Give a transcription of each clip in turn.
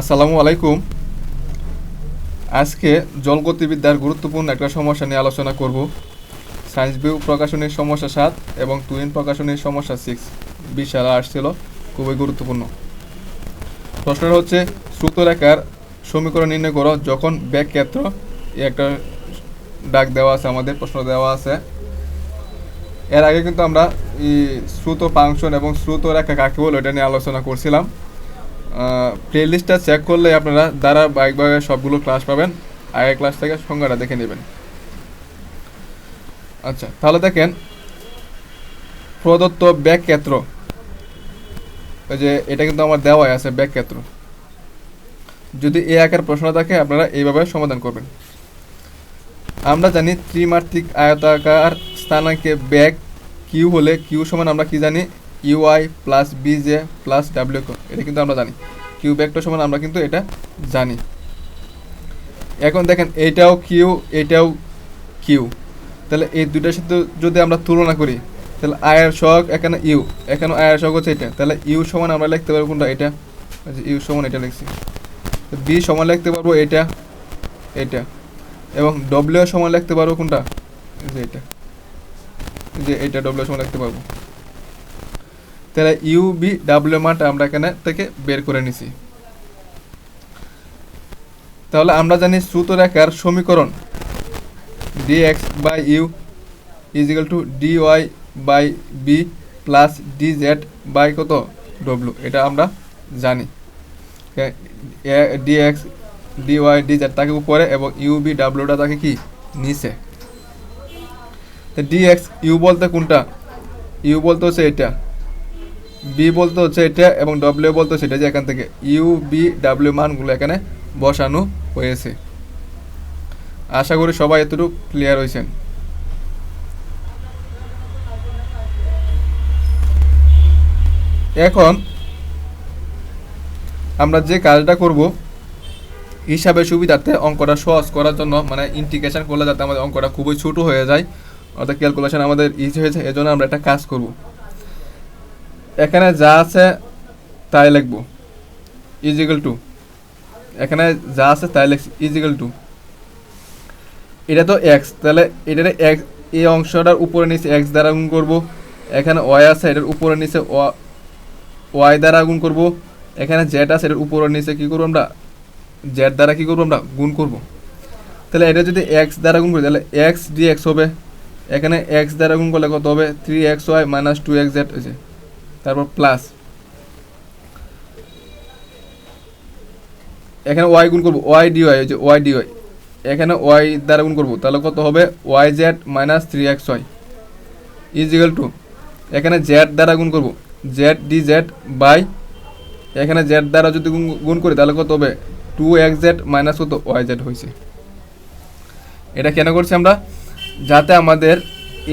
আসসালামু আলাইকুম। আজকে জলগতিবিদ্যার গুরুত্বপূর্ণ একটা সমস্যা নিয়ে আলোচনা করব। সায়েন্স ভিউ প্রকাশনীর সমস্যা সাত এবং টুইন প্রকাশনীর সমস্যা সিক্স বিশাল আসছিল খুবই গুরুত্বপূর্ণ। প্রশ্নটা হচ্ছে শ্রুতরেখার সমীকরণ নির্ণয় করো, যখন ব্যাক ক্ষেত্র একটা ডাক দেওয়া আছে আমাদের, প্রশ্ন দেওয়া আছে। এর আগে কিন্তু আমরা শ্রুত ফাংশন এবং শ্রুত রেখা কাকে বলে, এটা নিয়ে আলোচনা করছিলাম। প্লেলিস্টটা চেক করলে আপনারা ধারাবাহিকভাবে সবগুলো ক্লাস পাবেন। আগের ক্লাস থেকে সংজ্ঞাটা দেখে নেবেন। আচ্ছা তাহলে দেখেন, প্রদত্ত ব্যাক ক্ষেত্র ওই যে এটা কিন্তু আমার দেওয়াই আছে ব্যাক ক্ষেত্র যদি এ আকার প্রশ্ন থাকে, আপনারা এইভাবে সমাধান করবেন। আমরা জানি ত্রিমাত্রিক আয়তাকার স্থানাঙ্কে ব্যাক কিউ হলে কিউ সমান আমরা কি জানি? U I plus V J plus W এটা কিন্তু আমরা জানি। কিউ ব্যাকটা সমান আমরা কিন্তু এটা জানি। এখন দেখেন, এটাও কিউ এটাও কিউ তাহলে এই দুইটার সাথে যদি আমরা তুলনা করি, তাহলে আয়ের শখ এখানে ইউ এখানে আয়ের শখ হচ্ছে এটা। তাহলে ইউ সমান আমরা লিখতে পারব কোনটা? এটা। ইউ সমান এটা লিখছি। বি সমান লিখতে পারব এটা এটা। এবং ডব্লিউ সমান লিখতে পারব কোনটা? যে এটা। যে এটা ডব্লিউ সমান লিখতে পারব। তাহলে ইউ বি ডাব্লিউ মানটা আমরা এখানে থেকে বের করে নিছি। তাহলে আমরা জানি শ্রুত রেখার সমীকরণ D X by U equal to D Y by B plus D Z by কত? ডব্লিউ এটা আমরা জানি। D X D Y D Z তাকে উপরে এবং ইউ বি ডাব্লিউটা তাকে কি? নিচে। ডি এক্স ইউ বলতে কোনটা? ইউ বলতে হচ্ছে এটা। বি বলতে হচ্ছে এটা এবং ডব্লিউ বলতে হচ্ছে এটা যে এখান থেকে ইউ বি ডাব্লিউ মানগুলো এখানে বসানো হয়েছে। আশা করি সবাই এতটুকু ক্লিয়ার হয়েছেন। এখন আমরা যে কাজটা করব, হিসাবে সুবিধার্থে অঙ্কটা সহজ করার জন্য মানে ইন্টিগ্রেশন করলে যাতে আমাদের অঙ্কটা খুবই ছোটো হয়ে যায়, অর্থাৎ ক্যালকুলেশন আমাদের ইজি হয়েছে, এজন্য আমরা একটা কাজ করব। এখানে যা আছে তাই লিখব। ইজিক্যাল টু এখানে যা আছে তাই লিখছি ইজিক্যাল টু এটা তো এক্স তাহলে এটার এক্স এই অংশটার উপরে নিচে এক্স দ্বারা গুণ করব। এখানে ওয়াই আছে, এটার উপরে নিচে ওয়াই দ্বারা গুণ করব। এখানে জেড আছে, এটার উপরে নিচে কী করব আমরা? জেড দ্বারা কী করব আমরা? গুণ করব। তাহলে এটা যদি এক্স দ্বারা গুণ করি, তাহলে এক্স ডি এক্স হবে। এখানে এক্স দ্বারা গুণ করলে কত হবে? Three X Y minus two X Z হয়েছে তারপর প্লাস এখানে ওয়াই গুণ করব ওয়াই ডি ওয়াই হচ্ছে ওয়াই ডি ওয়াই এখানে ওয়াই দ্বারা গুণ করব, তাহলে কত হবে? Y Z minus three X Y equal to এখানে জেড দ্বারা গুণ করব জেড ডি জেড বাই এখানে জেড দ্বারা যদি গুণ করি, তাহলে কত হবে? টু এক্স জেড মাইনাস কত? ওয়াই জেড হয়েছে। এটা কেন করছি আমরা? যাতে আমাদের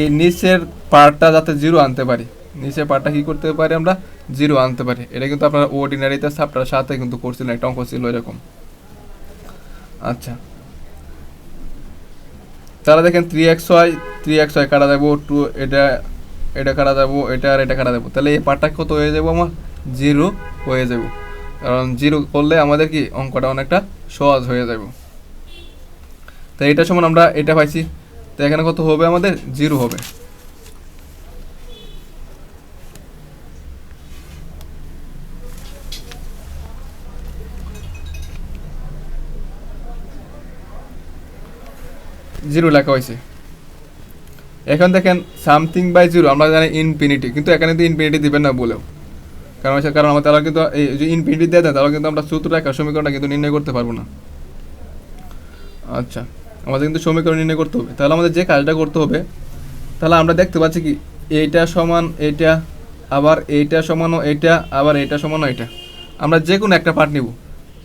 এই নিচের পার্টটা যাতে জিরো আনতে পারি। নিচের পার্টটা কী করতে পারি আমরা? জিরো আনতে পারি। এটা কিন্তু আপনার অর্ডিনারিতে সাপটার সাথে কিন্তু করছিলেন একটা অঙ্ক ছিল এরকম। আচ্ছা। তারা দেখেন three X Y three X Y কাটা দেবো টু এটা এটা কাটা দেবো, এটা আর এটা কাটা দেবো। তাহলে এই পার্টটা কত হয়ে যাব আমার? জিরো হয়ে যাব। কারণ জিরো করলে আমাদের কি অঙ্কটা অনেকটা সহজ হয়ে যাব। তো এটা সমান আমরা এটা পাইছি। তো এখানে কত হবে আমাদের? জিরো হবে। জিরো লেখা হয়েছে। এখন দেখেন সামথিং বাই জিরো আমরা জানি ইনফিনিটি কিন্তু এখানে তো ইনফিনিটি দিবেন না বলেও। কারণ কারণ আমরা তারা কিন্তু এই যে ইনফিনিটি দিয়ে দেন, তাহলে কিন্তু আমরা সূত্র রেখা সমীকরণটা কিন্তু নির্ণয় করতে পারব না। আচ্ছা আমাদের কিন্তু সমীকরণ নির্ণয় করতে হবে। তাহলে আমাদের যে কাজটা করতে হবে, তাহলে আমরা দেখতে পাচ্ছি কি, এইটা সমান এইটা, আবার এইটা সমানও এইটা, আবার এইটা সমানও এইটা। আমরা যে কোনো একটা পার্ট নিব।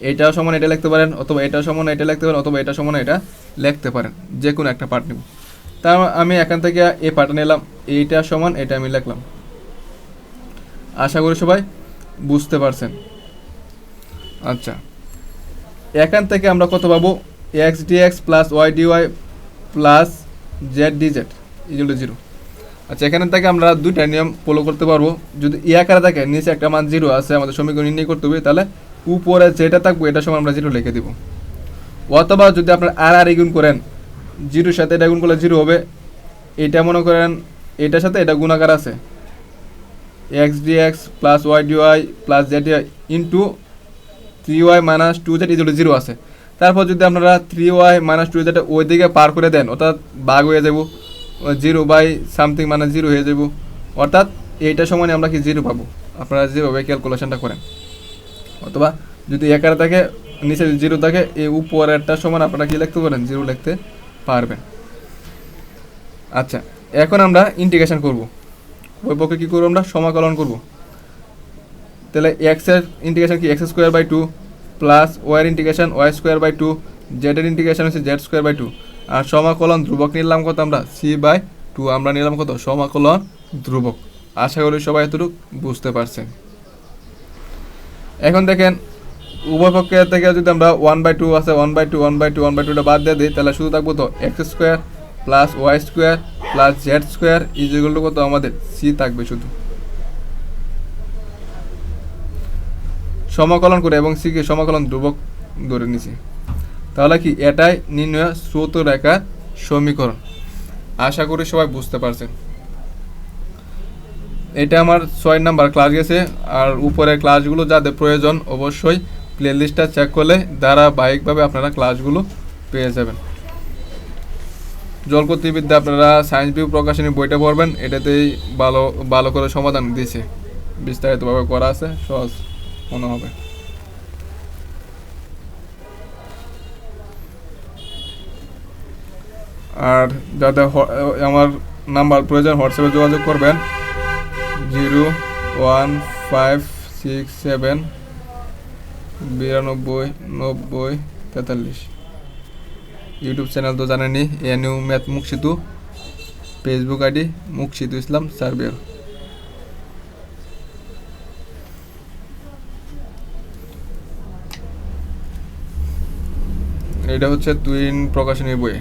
এইটাও সমান, এটা লিখতে পারেন, অথবা এটা সমান, এটা লিখতে পারেন, অথবা এটা সমান, এটা লিখতে পারেন, যে কোনো একটা পার্ট নিব। তা আমি এখান থেকে এই পার্টটা নিলাম, এইটা সমান, এটা আমি লিখলাম। আশা করি সবাই বুঝতে পারছেন। আচ্ছা এখান থেকে আমরা কত পাবো? X D X plus Y D Y plus Z D Z equal to zero আচ্ছা এখানে থেকে আমরা দুইটা নিয়ম ফলো করতে পারব। যদি ই আকারে থাকে, নিচে একটা মান জিরো আছে, আমাদের সমীকরণ নির্ণয় করতে হবে, তাহলে উপরে যেটা থাকবে এটা সময় আমরা জিরো লিখে দিব। অথবা যদি আপনার আর আর গুণ করেন, জিরোর সাথে এটা গুণ করলে জিরো হবে। এটা মনে করেন এটার সাথে এটা গুণাকার আছে। X D X plus Y D Y plus Z into three Y minus two Z equal zero আছে। তারপর যদি আপনারা three Y minus two Z ওই দিকে পার করে দেন, অর্থাৎ বাঘ হয়ে যাব জিরো বাই সামথিং মানে জিরো হয়ে যাব, অর্থাৎ এইটা সময় আমরা কি জিরো পাবো? আপনারা যেভাবে ক্যালকুলেশনটা করেন। অথবা যদি একারে থাকে, নিচে জিরো থাকে, এই উপরেরটা সমান আপনারা কি লিখতে পারেন? জিরো লিখতে পারবেন। আচ্ছা এখন আমরা ইন্টিগ্রেশন করব। ওই পক্ষে কী করব আমরা? সমাকলন করব। তাহলে এক্সের ইন্টিগ্রেশন কি? X square by two plus war integration Y square by two জেডের integration হচ্ছে জেড স্কোয়ার বাই টু আর সমাকলন ধ্রুবক নিলাম কত আমরা? সি বাই টু আমরা নিলাম কত? সমাকলন ধ্রুবক। আশা করি সবাই এতটুকু বুঝতে পারছেন। এখন দেখেন, উভয় পক্ষে থেকে যদি আমরা ওয়ান বাই টু আছে one by two one by two one by টুটা বাদ দিয়ে দিই, তাহলে শুধু থাকব তো X square plus Y square plus Z square ইজিগুলো কত? আমাদের সি থাকবে শুধু। সমাকলন করে এবং সিকে সমাকলন ধ্রুবক ধরে নিছি। তাহলে কি এটাই নির্ণয় স্রোত রেখার সমীকরণ। আশা করি সবাই বুঝতে পারছেন। এটা আমার ছয় নাম্বার ক্লাস গেছে, আর উপরে ক্লাসগুলো যাদের প্রয়োজন অবশ্যই প্লেলিস্টটা চেক করলে ধারাবাহিকভাবে আপনারা ক্লাসগুলো পেয়ে যাবেন। জলগতিবিদ্যা আপনারা সায়েন্স ভিউ প্রকাশনী বইটা পড়বেন, এটাতেই ভালো ভালো করে সমাধান দিয়েছে বিস্তারিতভাবে করা আছে, সহজ মনে হবে। আর হ- আমার নাম্বার প্রয়োজন, হোয়াটসঅ্যাপে যোগাযোগ করবেন zero one five six seven বিরানব্বই নব্বই তেতাল্লিশ। ইউটিউব চ্যানেল তো জানেনি NU math Muksitu Facebook ID Muksitu Islam সার্বিয়ার এটা হচ্ছে তুইন প্রকাশনী বই।